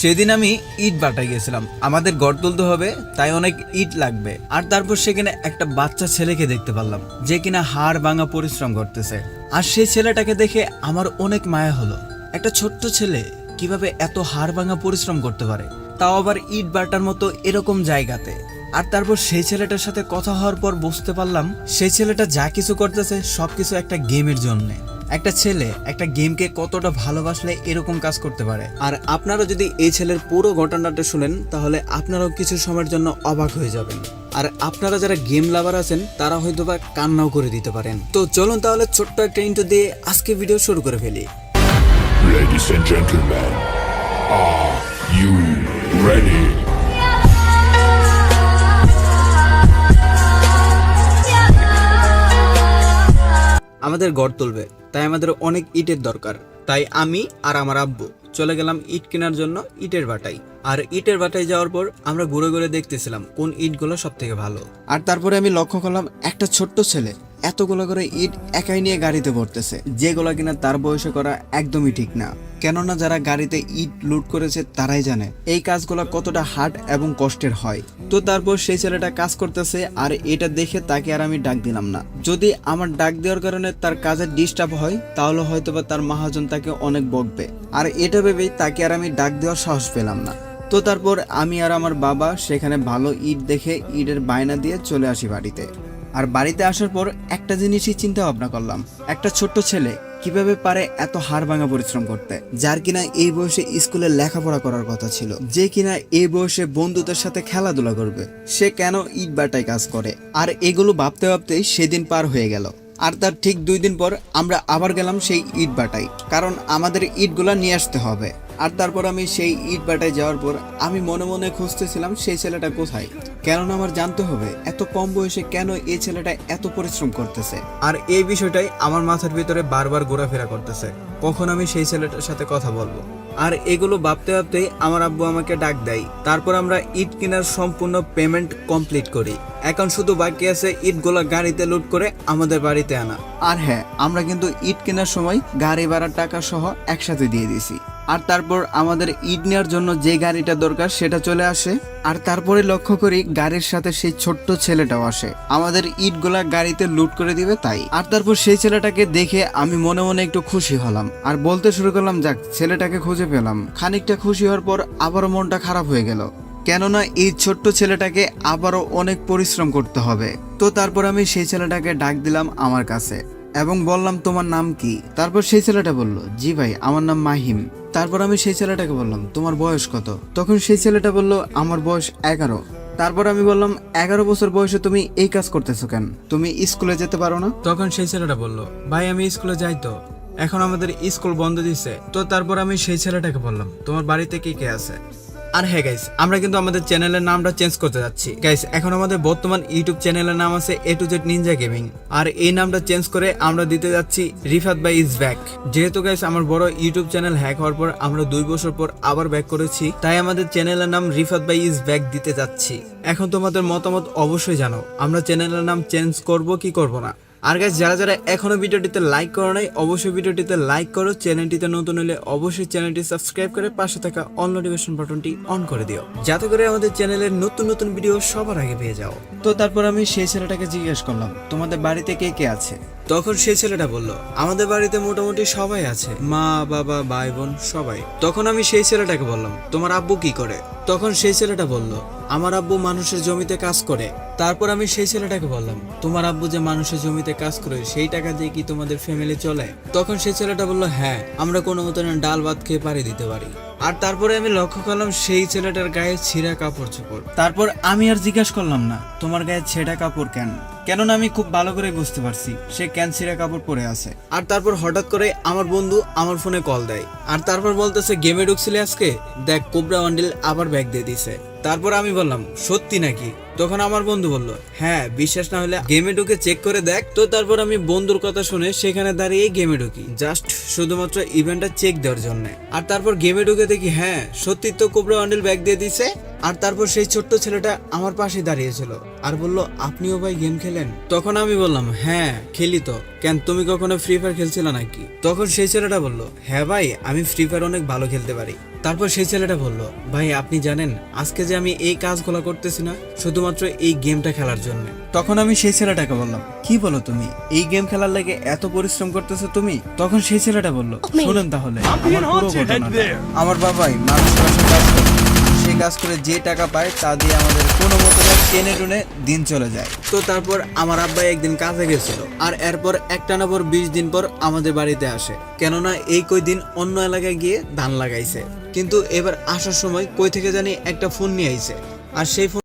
সেদিন আমি ইট বাটায় গেছিলাম। আমাদের গড় তুলতে হবে, তাই অনেক ইট লাগবে। আর তারপর সেখানে একটা বাচ্চা ছেলেকে দেখতে পারলাম, যে কিনা হাড় ভাঙা পরিশ্রম করতেছে। আর সেই ছেলেটাকে দেখে আমার অনেক মায়া হলো। একটা ছোট্ট ছেলে কীভাবে এত হাড় ভাঙা পরিশ্রম করতে পারে? তাও আবার ইট বাটার মতো এরকম জায়গাতে। আর তারপর সেই ছেলেটার সাথে কথা হওয়ার পর বুঝতে পারলাম, সেই ছেলেটা যা কিছু করতেছে, সবকিছু একটা গেমের জন্য। একটা ছেলে একটা গেমকে কতটা ভালোবাসলে এরকম কাজ করতে পারে? আর আপনারা যদি এই ছেলের পুরো ঘটনাটা শুনেন তাহলে আপনারাও কিছু সময়ের জন্য অবাক হয়ে যাবেন। আর আপনারা যারা গেম লাভার আছেন তারা হয়তো বা কান্নাও করে দিতে পারেন। তো চলুন তাহলে ছোট্ট একটা ইন্টো দিয়ে আজকে ভিডিও শুরু করে ফেলি। Ladies and gentlemen, are you ready? আমাদের গড় তুলবে। তাই আমাদের অনেক ইটের দরকার। তাই আমি আর আমার আব্বু চলে গেলাম ইট কেনার জন্য ইটের বাটাই আর ইটের বাটায় যাওয়ার পর আমরা ঘুরে ঘুরে দেখতেছিলাম কোন ইটগুলো সব থেকে ভালো। আর তারপরে আমি লক্ষ্য করলাম একটা ছোট্ট ছেলে এতগুলো করে ইট একাই নিয়ে গাড়িতে ভরতেছে যেগুলো কিনা তার বয়সে করা একদমই ঠিক না। কেননা যারা গাড়িতে ইট লুট করেছে তারাই জানে এই কাজগুলো কতটা হার্ড এবং কষ্টের হয়। তো তারপর সেই ছেলেটা কাজ করতেছে আর এটা দেখে তাকে আর আমি ডাক দিলাম না। যদি আমার ডাক দেওয়ার কারণে তার কাজে ডিস্টার্ব হয়, তাহলে হয়তোবা তার মহাজন তাকে অনেক বকবে। আর এটা ভেবেই তাকে আর আমি ডাক দেওয়ার সাহস পেলাম না। তো তারপর আমি আর আমার বাবা সেখানে ভালো ইট দেখে ইটের বায়না দিয়ে চলে আসি বাড়িতে। আর বাড়িতে আসার পর একটা জিনিসই চিন্তা ভাবনা করলাম। একটা ছোট্ট ছেলে কীভাবে পারে এত হাড় ভাঙা পরিশ্রম করতে? যার কিনা এই বয়সে স্কুলে লেখাপড়া করার কথা ছিল। যে কিনা এই বয়সে বন্ধুদের সাথে খেলাধুলা করবে। সে কেন ইট বাটায় কাজ করে? আর এগুলো ভাবতে ভাবতেই সেদিন পার হয়ে গেল। আর তার ঠিক দুই দিন পর আমরা আবার গেলাম সেই ইট বাটাই কারণ আমাদের ইটগুলা নিয়ে আসতে হবে। আর তারপর আমি সেই ইট বাটায় যাওয়ার পর আমি মনে মনে খুঁজতেছিলাম সেই ছেলেটা কোথায়। কেননা আমার জানতে হবে এত কম বয়সে কেন এই ছেলেটা এত পরিশ্রম করতেছে। আর এই বিষয়টাই আমার মাথার ভিতরে বারবার ঘোরাফেরা করতেছে। কখন আমি সেই ছেলেটার সাথে কথা বলব? আর এগুলো ভাবতে ভাবতেই আমার আব্বু আমাকে ডাক দেয়। তারপর আমরা ইট কেনার সম্পূর্ণ পেমেন্ট কমপ্লিট করি। এখন শুধু বাকি আছে ইটগুলো গাড়িতে লোড করে আমাদের বাড়িতে আনা। আর হ্যাঁ আমরা কিন্তু ইট কেনার সময় গাড়ি ভাড়ার টাকা সহ একসাথে দিয়ে দিছি আর তারপর আমাদের ইট নেওয়ার জন্য যে গাড়িটা দরকার সেটা চলে আসে। আর তারপরে লক্ষ্য করি গাড়ির সাথে সেই ছোট্ট ছেলেটাও আসে। আমাদের ইটগুলা গাড়িতে লুট করে দিবে তাই। আর তারপর সেই ছেলেটাকে দেখে আমি মনে মনে একটু খুশি হলাম। আর বলতে শুরু করলাম, যাক, ছেলেটাকে খুঁজে পেলাম। খানিকটা খুশি হওয়ার পর আবারও মনটা খারাপ হয়ে গেল। কেননা এই ছোট্ট ছেলেটাকে আবারও অনেক পরিশ্রম করতে হবে। তো তারপর আমি সেই ছেলেটাকে ডাক দিলাম আমার কাছে। এবং বললাম, তোমার নাম কি? তারপর সেই ছেলেটা বলল, জি ভাই, আমার নাম মাহিম। তারপর আমি সেই ছেলেটাকে বললাম, তোমার বয়স কত? তখন সেই ছেলেটা বলল, আমার বয়স এগারো। তারপর আমি বললাম, এগারো বছর বয়সে তুমি এই কাজ করতেছো কেন? তুমি স্কুলে যেতে পারো না? তখন সেই ছেলেটা বলল, ভাই, আমি স্কুলে যাই তো। এখন আমাদের স্কুল বন্ধ দিছে। তো তারপর আমি সেই ছেলেটাকে বললাম, তোমার বাড়িতে কে কে আছে? আর হ্যাঁ গাইস আমরা কিন্তু আমাদের চ্যানেলের নামটা চেঞ্জ করতে যাচ্ছি। গাইস এখন আমাদের বর্তমান ইউটিউব চ্যানেলের নাম আছে A to Z ninja gaming আর এই নামটা চেঞ্জ করে আমরা দিতে যাচ্ছি রিফাত বাই ইজ ব্যাক যেহেতু গাইস আমার বড় ইউটিউব চ্যানেল হ্যাক হওয়ার পর আমরা দুই বছর পর আবার ব্যাক করেছি, তাই আমাদের চ্যানেলের নাম রিফাত বাই ইজ ব্যাক দিতে যাচ্ছি। এখন তোমাদের মতামত অবশ্যই জানাও। আমরা চ্যানেলের নাম চেঞ্জ করব কি করব না? আর গাইস যারা যারা এখনও ভিডিওটিতে লাইক করো নাই অবশ্যই ভিডিওটিতে লাইক করো। চ্যানেলটিতে নতুন হলে অবশ্যই চ্যানেলটি সাবস্ক্রাইব করে পাশে থাকা অল নোটিফিকেশন বাটনটি অন করে দিও। যাতে করে আমাদের চ্যানেলের নতুন নতুন ভিডিও সবার আগে পেয়ে যাও। তো তারপর আমি সেই ছেলেটাকে জিজ্ঞেস করলাম তোমাদের বাড়িতে কে কে আছে? তখন সেই ছেলেটা বলল আমাদের বাড়িতে মোটামুটি সবাই আছে। মা বাবা ভাই বোন সবাই। তখন আমি সেই ছেলেটাকে বললাম তোমার আব্বু কি করে? তখন সেই ছেলেটা বলল আমার আব্বু মানুষের জমিতে কাজ করে। তারপর আমি সেই ছেলেটাকে বললাম, তোমার আব্বু যে মানুষের জমিতে কাজ করে, সেই টাকা দিয়ে কি তোমাদের ফ্যামিলি চলে? তখন সেই ছেলেটা বলল হ্যাঁ আমরা কোনো মতন ডাল ভাত খেয়ে পারি দিতে পারি। আর তারপরে আমি লক্ষ্য করলাম সেই ছেলেটার গায়ে ছিঁড়া কাপড় চোপড়। তারপর আমি আর জিজ্ঞাসা করলাম না, তোমার গায়ে ছেঁড়া কাপড় কেন? কেননা আমি খুব ভালো করে বুঝতে পারছি, সে ক্যান ছিঁড়া কাপড় পরে আছে। আর তারপর হঠাৎ করে আমার বন্ধু আমার ফোনে কল দেয়। আর তারপর বলতেছে, গেমে ঢুকছিলে আজকে? দেখ, কোবরা ওয়ান্ডেল আবার ব্যাগ দিয়ে দিছে। তারপর আমি বললাম, সত্যি নাকি? তখন আমার বন্ধু বলল হ্যাঁ বিশ্বাস না হলে গেমে ঢুকে চেক করে দেখ। তো তারপর আমি বন্ধুর কথা শুনে সেখানে দাঁড়িয়ে গেমে ঢুকি, জাস্ট শুধুমাত্র ইভেন্টটা চেক দেওয়ার জন্য। আর তারপর গেমে ঢুকে দেখি হ্যাঁ সত্যি তো কোবরা ওয়ান্ডেল ব্যাগ দিয়ে দিছে? আর তারপর সেই ছোট্ট ছেলেটা আমার পাশে দাঁড়িয়েছিল আর বলল আপনিও ভাই গেম খেলেন? তখন আমি বললাম হ্যাঁ খেলি তো। কেন তুমি কখনো ফ্রি ফায়ার খেলছিলে নাকি? তখন সেই ছেলেটা বলল হ্যাঁ ভাই আমি ফ্রি ফায়ার অনেক ভালো খেলতে পারি। তারপর সেই ছেলেটা বলল ভাই আপনি জানেন আজকে যে আমি এই কাজগুলো করতেছি না শুধুমাত্র এই গেমটা খেলার জন্য। তখন আমি সেই ছেলেটাকে বললাম কি বলো তুমি? এই গেম খেলার লাগে এত পরিশ্রম করতেছো তুমি? তখন সেই ছেলেটা বলল শুনেন তাহলে আমার বাবাই মানুষ কাজ কাজ করে যে টাকা পায়, তা দিয়ে আমাদের কোনো মতো টেনে টুনে দিন চলে যায়। তো তারপর আমার আব্বাই একদিন কাজে গেছিল, আর এরপর একটানা পর বিশ দিন পর আমাদের বাড়িতে আসে। কেননা এই কই দিন অন্য এলাকায় গিয়ে ধান লাগাইছে। কিন্তু এবার আসার সময় কই থেকে জানি একটা ফোন নিয়ে আইছে, আর সেই ফোন